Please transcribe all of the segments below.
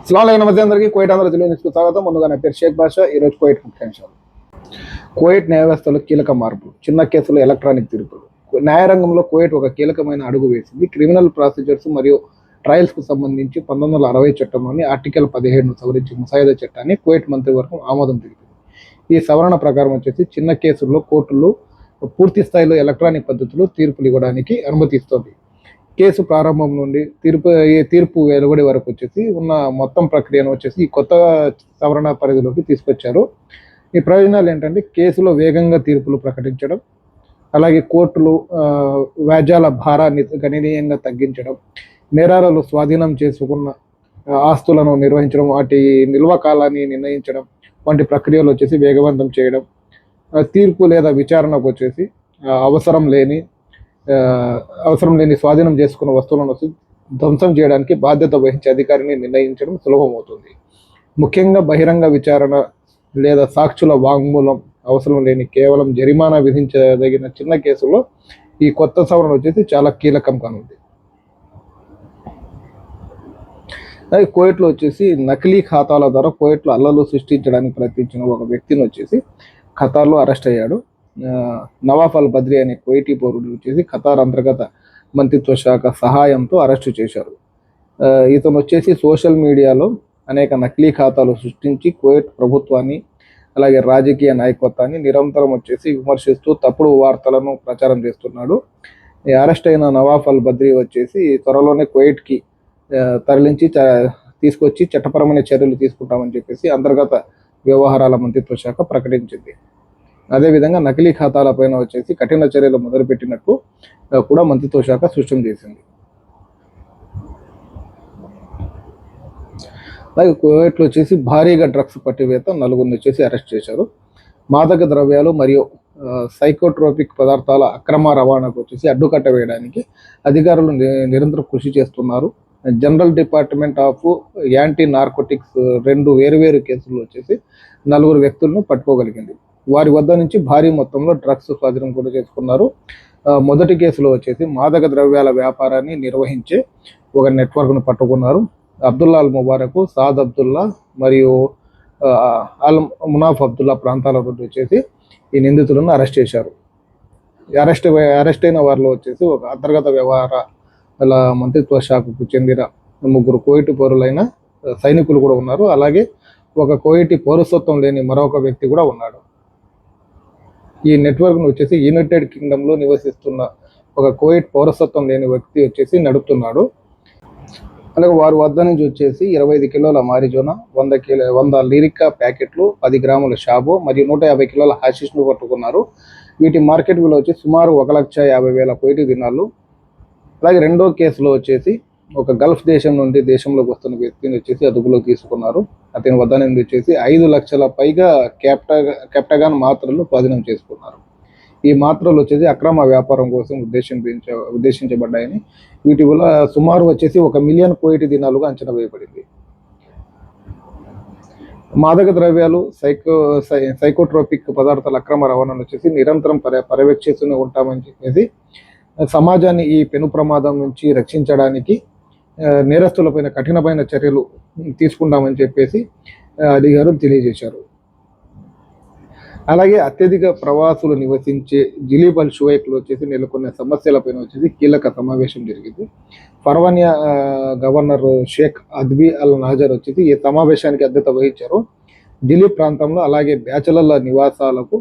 అస్సలం నమస్తే అందరికీ. కోయిట్ ఆంధ్ర జిల్లా న్యూస్కు స్వాగతం. ముందుగా నా పేరు షేక్ బాషా. ఈరోజు కోయిట్ ముఖ్యాంశాలు. కోయిట్ న్యాయ వ్యవస్థలో కీలక మార్పులు చిన్న కేసులు ఎలక్ట్రానిక్ తీర్పులు. న్యాయరంగంలో కోయిట్ ఒక కీలకమైన అడుగు వేసింది. క్రిమినల్ ప్రాసిజర్స్ మరియు ట్రయల్స్కు సంబంధించి పంతొమ్మిది వందల అరవై చట్టంలోని ఆర్టికల్ పదిహేడును సవరించి ముసాయిదా చట్టాన్ని కోయిట్ మంత్రివర్గం ఆమోదం తెలిపింది. ఈ సవరణ ప్రకారం వచ్చేసి చిన్న కేసుల్లో కోర్టులు పూర్తి స్థాయిలో ఎలక్ట్రానిక్ పద్ధతిలో తీర్పులు ఇవ్వడానికి అనుమతిస్తోంది కేసు ప్రారంభం నుండి తీర్పు ఏ తీర్పు వెలువడే వరకు వచ్చేసి ఉన్న మొత్తం ప్రక్రియను వచ్చేసి ఈ కొత్త సవరణ పరిధిలోకి తీసుకొచ్చారు. ఈ ప్రయోజనాలు ఏంటంటే కేసులో వేగంగా తీర్పులు ప్రకటించడం అలాగే కోర్టులు వ్యాజ్యాల భారాన్ని గణనీయంగా తగ్గించడం నేరాలను స్వాధీనం చేసుకున్న ఆస్తులను నిర్వహించడం వాటి నిల్వ కాలాన్ని నిర్ణయించడం వంటి ప్రక్రియలు వచ్చేసి వేగవంతం చేయడం తీర్పు లేదా విచారణకు వచ్చేసి అవసరం లేని అవసరం లేని స్వాధీనం చేసుకున్న వస్తువులను వచ్చి ధ్వంసం చేయడానికి బాధ్యత వహించే అధికారిని నిర్ణయించడం సులభమవుతుంది. ముఖ్యంగా బహిరంగ విచారణ లేదా సాక్షుల వాంగ్మూలం అవసరం లేని కేవలం జరిమానా విధించదగిన చిన్న కేసుల్లో ఈ కొత్త సవరణ వచ్చేసి చాలా కీలకం కానుంది. అలాగే కోయట్లో వచ్చేసి నకిలీ ఖాతాల ద్వారా కోయట్లో అల్లలు సృష్టించడానికి ప్రయత్నించిన ఒక వ్యక్తిని వచ్చేసి ఖతార్లో అరెస్ట్ అయ్యాడు. నవాఫ్ అల్ బద్రి అనే కోయిటీ పౌరుడు వచ్చేసి ఖతార్ అంతర్గత మంత్రిత్వ శాఖ సహాయంతో అరెస్టు చేశారు. ఇతను వచ్చేసి సోషల్ మీడియాలో అనేక నకిలీ ఖాతాలు సృష్టించి కువైట్ ప్రభుత్వాన్ని అలాగే రాజకీయ నాయకత్వాన్ని నిరంతరం వచ్చేసి విమర్శిస్తూ తప్పుడు వార్తలను ప్రచారం చేస్తున్నాడు. అరెస్ట్ అయిన నవాఫ్ అల్ బద్రి వచ్చేసి త్వరలోనే కువైట్కి తరలించి తీసుకొచ్చి చట్టపరమైన చర్యలు తీసుకుంటామని చెప్పేసి అంతర్గత వ్యవహారాల మంత్రిత్వ శాఖ ప్రకటించింది. అదేవిధంగా నకిలీ ఖాతాలపైన వచ్చేసి కఠిన చర్యలు మొదలుపెట్టినట్టు కూడా మంత్రిత్వ శాఖ స్పష్టం చేసింది. అలాగే కువైట్లో వచ్చేసి భారీగా డ్రగ్స్ పట్టివేత నలుగురిని వచ్చేసి అరెస్ట్ చేశారు. మాదక ద్రవ్యాలు మరియు సైకోట్రోపిక్ పదార్థాల అక్రమ రవాణాకు వచ్చేసి అడ్డుకట్ట వేయడానికి అధికారులు నిరంతరం కృషి చేస్తున్నారు. General department of anti narcotics రెండు వేరువేరు కేసులు వచ్చేసి నలుగురు వ్యక్తులను పట్టుకోగలిగింది. వారి వద్ద నుంచి భారీ మొత్తంలో డ్రగ్స్ స్వాధీనం కూడా చేసుకున్నారు. మొదటి కేసులో వచ్చేసి మాదక ద్రవ్యాల వ్యాపారాన్ని నిర్వహించే ఒక నెట్వర్క్ను పట్టుకున్నారు. Abdullah Al Mubarak Saad Abdullah మరియు అల్ మునాఫ్ అబ్దుల్లా ప్రాంతాల నుండి వచ్చేసి ఈ నిందితులను అరెస్ట్ చేశారు. అరెస్ట్ అరెస్ట్ అయిన వారిలో వచ్చేసి ఒక అంతర్గత వ్యవహారాల మంత్రిత్వ శాఖకు చెందిన ముగ్గురు కోయిటి పౌరులైన సైనికులు కూడా ఉన్నారు. అలాగే ఒక కోయిటి పౌరసత్వం లేని మరొక వ్యక్తి కూడా ఉన్నాడు. ఈ నెట్వర్క్ను వచ్చేసి యునైటెడ్ కింగ్డమ్లో నివసిస్తున్న ఒక కోయిట్ పౌరసత్వం లేని వ్యక్తి వచ్చేసి నడుపుతున్నాడు. అలాగే వారి వద్ద నుంచి వచ్చేసి ఇరవై ఐదు కిలోల మారిజోనా వంద కిలో వంద లిరికా ప్యాకెట్లు పది గ్రాముల షాబో మరియు నూట యాభై కిలోల హాషిష్ను పట్టుకున్నారు. వీటి మార్కెట్ విలువ వచ్చి సుమారు ఒక లక్ష యాభై వేల కోటి దినాలు. అలాగే రెండో కేసులో వచ్చేసి ఒక గల్ఫ్ దేశం నుండి దేశంలోకి వస్తున్న వ్యక్తిని వచ్చేసి అదుపులోకి తీసుకున్నారు. అతని వద్ద నుండి వచ్చేసి ఐదు లక్షల పైగా కెప్టా కెప్టగాన్ మాత్రలు స్వాధీనం చేసుకున్నారు. ఈ మాత్రలు వచ్చేసి అక్రమ వ్యాపారం కోసం ఉద్దేశించ ఉద్దేశించబడ్డాయని. వీటి వల్ల సుమారు వచ్చేసి ఒక మిలియన్ కోటి దినాలుగా అంచనా వేయబడింది. మాదక ద్రవ్యాలు సైకో సై సైకోట్రోపిక్ పదార్థాల అక్రమ రవాణాను వచ్చేసి నిరంతరం పర్య పర్యవేక్షిస్తూనే ఉంటామని చెప్పేసి సమాజాన్ని ఈ పెను ప్రమాదం నుంచి రక్షించడానికి నేరస్తులపైన కఠినమైన చర్యలు తీసుకుంటామని చెప్పేసి అధికారులు తెలియజేశారు. అలాగే అత్యధిక ప్రవాసులు నివసించే జిలీబల్ షువైక్లో వచ్చేసి నెలకొన్న సమస్యలపైన వచ్చేసి కీలక సమావేశం జరిగింది. Farwaniya governor Sheikh Adbi Al Nasser వచ్చేసి ఈ సమావేశానికి అధ్యత వహించారు. దిలీప్ ప్రాంతంలో అలాగే బ్యాచలర్ల నివాసాలకు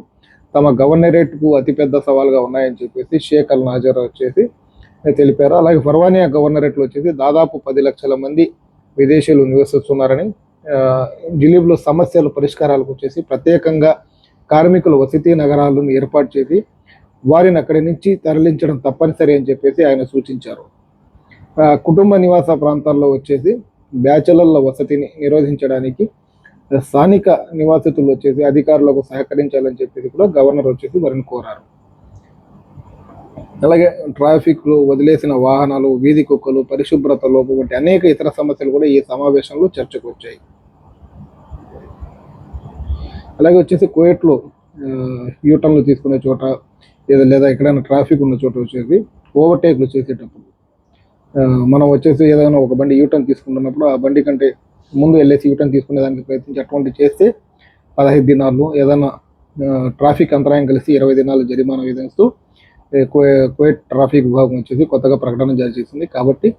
తమ గవర్నరేట్కు అతిపెద్ద సవాల్గా ఉన్నాయని చెప్పేసి షేక్ అల్ నాజర్ వచ్చేసి తెలిపారు. అలాగే ఫర్వానియా గవర్నరేట్లు వచ్చేసి దాదాపు పది లక్షల మంది విదేశీయులు నివసిస్తున్నారని జిలీబ్లో సమస్యలు సమస్యల పరిష్కారాలకు వచ్చేసి ప్రత్యేకంగా కార్మికుల వసతి నగరాలను ఏర్పాటు చేసి వారిని అక్కడి నుంచి తరలించడం తప్పనిసరి అని చెప్పేసి ఆయన సూచించారు. కుటుంబ నివాస ప్రాంతాల్లో వచ్చేసి బ్యాచలర్ల వసతిని నిరోధించడానికి స్థానిక నివాసితులు వచ్చేసి అధికారులకు సహకరించాలని చెప్పేసి కూడా గవర్నర్ వచ్చేసి వారిని కోరారు. అలాగే ట్రాఫిక్లు వదిలేసిన వాహనాలు వీధి కుక్కలు పరిశుభ్రత లోపం వంటి అనేక ఇతర సమస్యలు కూడా ఈ సమావేశంలో చర్చకు వచ్చాయి. అలాగే వచ్చేసి కోయట్లో యూటర్న్లు తీసుకునే చోట లేదా లేదా ఎక్కడైనా ట్రాఫిక్ ఉన్న చోట వచ్చేసి ఓవర్టేక్లు చేసేటప్పుడు. మనం వచ్చేసి ఏదైనా ఒక బండి యూటర్న్ తీసుకుంటున్నప్పుడు ఆ బండి కంటే ముందు వెళ్ళేసి యూటర్న్ తీసుకునే దానికి ప్రయత్నించి అటువంటి చేస్తే పదహైదు దినాలు ఏదైనా ట్రాఫిక్ అంతరాయం కలిసి ఇరవై దినాలు జరిమానా విధిస్తూ కువైట్ ట్రాఫిక్ విభాగం వచ్చేసి కొత్తగా ప్రకటన జారీ చేసింది. కాబట్టి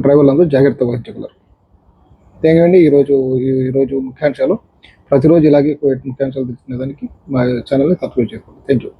డ్రైవర్లందరూ జాగ్రత్త వహించగలరు తేగండి ఈరోజు ఈ- ఈరోజు ముఖ్యాంశాలు. ప్రతిరోజు ఇలాగే కువైట్ ముఖ్యాంశాలు తెలుసుకునేదానికి మా ఛానల్ని సబ్స్క్రైబ్ చేసుకోండి. Thank you